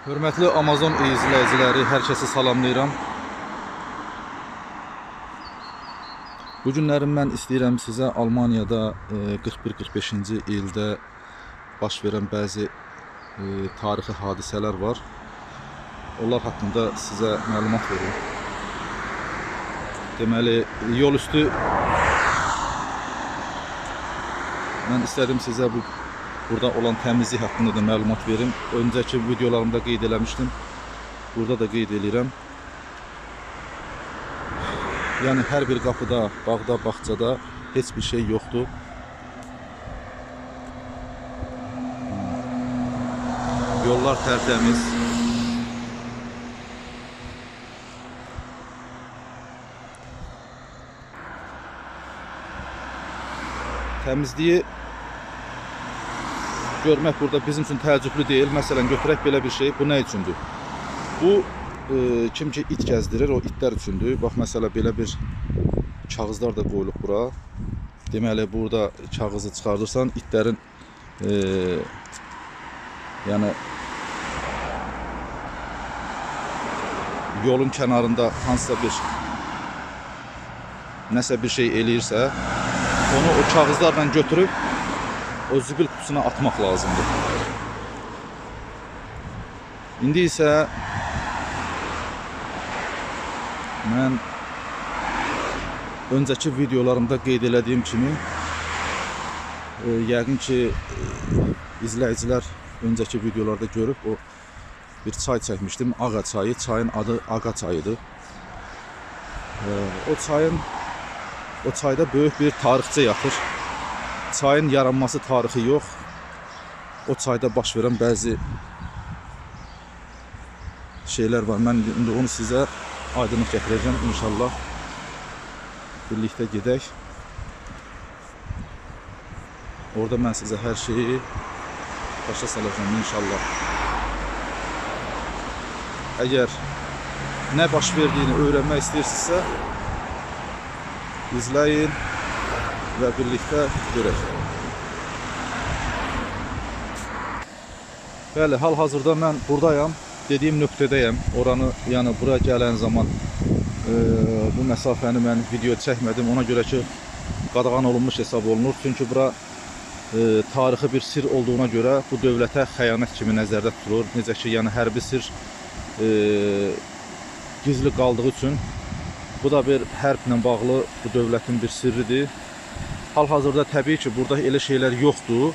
Hörmətli Amazon izləyiciləri, hər kəsi salamlayıram. Bu günlərim mən istəyirəm sizə Almaniyada e, 41-45-ci ildə baş verən bəzi e, tarixi hadisələr var. Onlar haqqında sizə məlumat verim. Deməli, yol üstü mən istədim sizə bu burada olan təmizlik haqqında da məlumat verim. Öncəki videolarımda qeyd eləmişdim. Burada da qeyd edirəm. Yəni hər bir qapıda, bağda, bağçada heç bir şey yoxdur. Yollar tərtəmiz. Təmizliyi görmək burada bizim üçün təəccüblü deyil. Məsələn, götürək belə bir şey. Bu nə üçündür? Bu e, kim ki it gəzdirir, o itlər üçündür. Bax məsələ belə bir kağızlar da qoyulub bura. Deməli, burada kağızı çıxardırsan, itlərin e, yəni yolun kənarında hansısa bir nəsə bir şey eləyirsə, onu o kağızlarla götürüb o zibil kutusuna atmaq lazımdır. İndi isə mən öncəki videolarımda qeyd elədiyim kimi e, yəqin ki e, izləyicilər öncəki videolarda görüb o bir çay çəkmişdim. Ağa çayı. Çayın adı Ağa çayıdır. E, o çayın o çayda böyük bir tarixçə yatır. Çayın yaranması tarixi yox. O çayda baş verən bəzi şeylər var. Mən indi onu sizə aydınlıq gətirəcəm inşallah. Birlikdə gedək. Orada mən sizə hər şeyi başa salacağam inşallah. Əgər nə baş verdiyini öyrənmək istəyirsinizsə, izləyin və birlikdə görək. Bəli, hal-hazırda mən buradayam. Dediyim nöqtədəyəm. Oranı, yəni bura gələn zaman e, bu məsafəni mən video çəkmədim. Ona görə ki, qadağan olunmuş hesab olunur. Çünki bura e, tarixi bir sir olduğuna görə bu dövlətə xəyanət kimi nəzərdə tutulur. Necə ki, yəni hərbi sir e, gizli qaldığı üçün bu da bir hərblə bağlı bu dövlətin bir sirridir. Hal-hazırda təbii ki, burada elə şeylər yoxdur.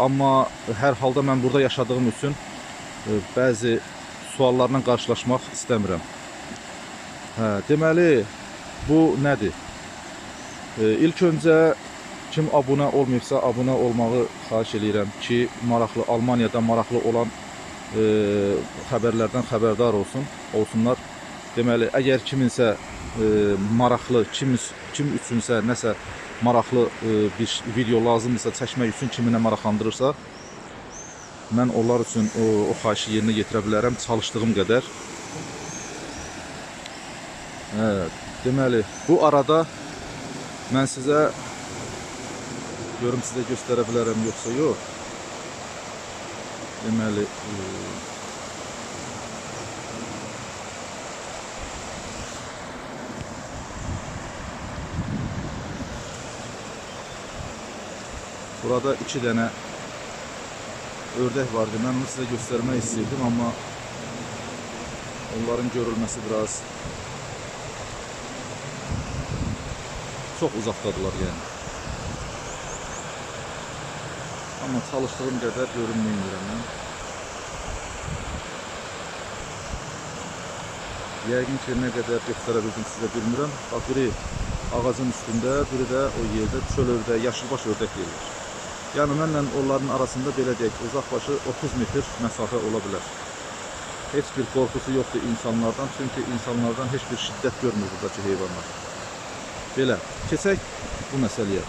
Amma hər halda mən burada yaşadığım üçün e, bəzi suallarla qarşılaşmaq istəmirəm. Hə, deməli bu nədir? E, ilk öncə kim abunə olmayıbsa, abunə olmağı xahiş eləyirəm ki, maraqlı Almaniyada maraqlı olan e, xəbərlərdən xəbərdar olsun, olsunlar. Deməli, əgər kiminsə e, maraqlı, kim kim üçünsə nəsə maraqlı e, bir video lazımdırsa çəkmək üçün kiminə maraqlandırırsa, mən onlar üçün o, o xahişi yerinə yetirə bilərəm çalışdığım qədər. Deməli, bu arada mən sizə görüm sizə göstərə bilərəm yoxsa yox. Deməli, e, Burada iki dənə ördək vardı. Mən onu sizə göstərmək istəyirdim, amma onların görülməsi biraz çox uzaqdadılar yəni. Amma çalışdığım qədər görünməyə edirəm mən. Yəqin ki, nə qədər göstərə bildim sizə bilmirəm. Bax, biri ağacın üstündə, biri də o yerdə çöl ördəyi, yaşılbaş ördək deyilir. Yəni mənlə onların arasında belə deyək, uzaqbaşı 30 metr məsafə ola bilər. Heç bir qorxusu yoxdur insanlardan, çünki insanlardan heç bir şiddət görmür buradakı heyvanlar. Belə, keçək bu məsələyə.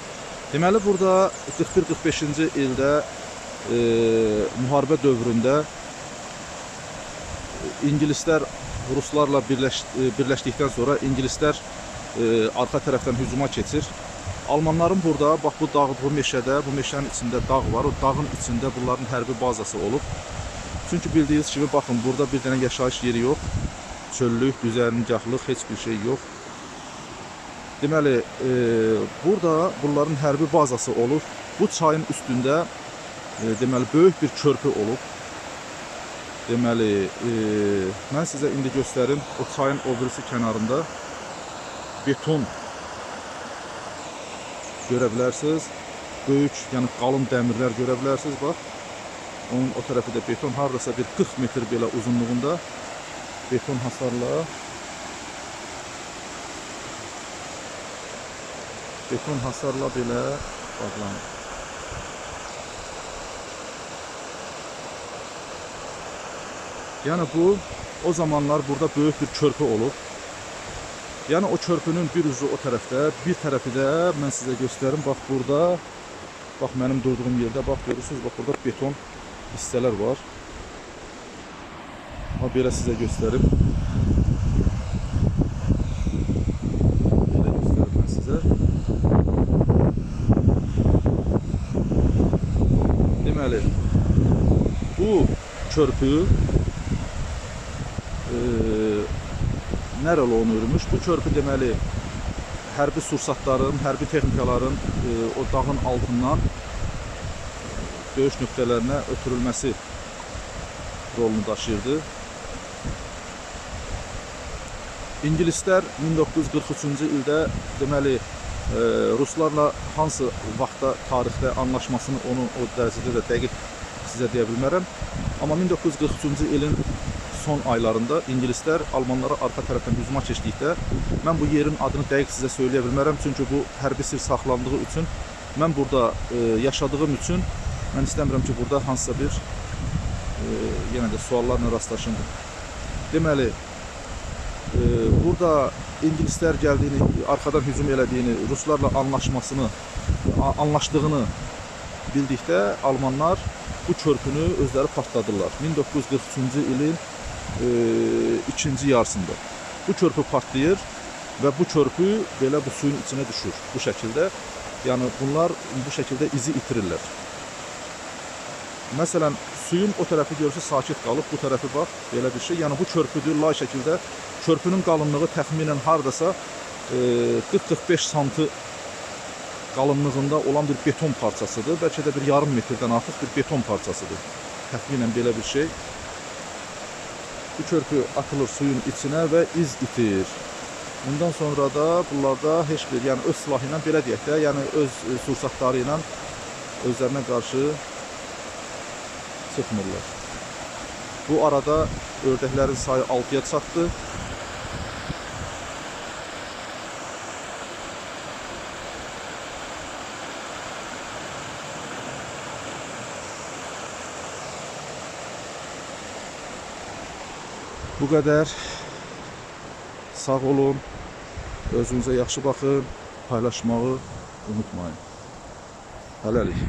Deməli, burada 41-45-ci ildə e, müharibə dövründə ingilislər ruslarla birləş, e, birləşdikdən sonra ingilislər e, arxa tərəfdən hücuma keçir. Almanların burada, bax bu dağ, bu meşədə, bu meşənin içində dağ var. O dağın içində bunların hərbi bazası olub. Çünki bildiyiniz kimi baxın, burada bir dənə yaşayış yeri yox. Çöllük, düzəngəhlıq, heç bir şey yox. Deməli, e, burada bunların hərbi bazası olub. Bu çayın üstündə e, deməli böyük bir körpü olub. Deməli, e, mən sizə indi göstərim. O çayın o birisi kənarında beton görə bilərsiniz. Böyük, yəni qalın dəmirlər görə bilərsiniz, bax. Onun o tərəfi də beton, hardasa bir 40 metr belə uzunluğunda beton hasarla beton hasarla belə bağlanır. Yəni bu o zamanlar burada böyük bir körpü olub. Yəni o körpünün bir ucu o tərəfdə, bir tərəfi də mən sizə göstərim. Bax burada, bax mənim durduğum yerdə bax görürsüz, bax burada beton hissələr var. Amma belə sizə göstərim. Belə göstərim mən sizə. Deməli, bu körpü nərəli olunurmuş. Bu körpü deməli hərbi sursatların, hərbi texnikaların e, o dağın altından döyüş nöqtələrinə ötürülməsi rolunu daşıyırdı. İngilislər 1943-cü ildə deməli e, ruslarla hansı vaxtda tarixdə anlaşmasını onu o dərəcədə də dəqiq sizə deyə bilmərəm. Amma 1943-cü ilin son aylarında ingilislər almanlara arxa tərəfdən hücuma keçdikdə mən bu yerin adını dəqiq sizə söyləyə bilmərəm çünki bu hərbi sir saxlandığı üçün mən burada e, yaşadığım üçün mən istəmirəm ki, burada hansısa bir e, yenə də suallarla rastlaşım. Deməli, e, burada ingilislər gəldiyini, arxadan hücum elədiyini, ruslarla anlaşmasını, anlaşdığını bildikdə almanlar bu körpünü özləri partladılar. 1943-cü ilin ikinci yarısında. Bu körpü partlayır və bu körpü belə bu suyun içinə düşür bu şəkildə. Yəni bunlar bu şəkildə izi itirirlər. Məsələn, suyun o tərəfi görsə sakit qalıb, bu tərəfi bax, belə bir şey. Yəni bu körpüdür, lay şəkildə. Körpünün qalınlığı təxminən hardasa e, 40-45 santı qalınlığında olan bir beton parçasıdır. Bəlkə də bir yarım metrdən artıq bir beton parçasıdır. Təxminən belə bir şey. Bu körpü atılır suyun içinə və iz itir. Bundan sonra da bunlarda heç bir, yəni öz silahı ilə belə deyək də, yəni öz e, sursatları ilə özlərinə qarşı çıxmırlar. Bu arada ördəklərin sayı 6-ya çatdı. Bu qədər. Sağ olun. Özünüzə yaxşı baxın. Paylaşmağı unutmayın. Hələlik.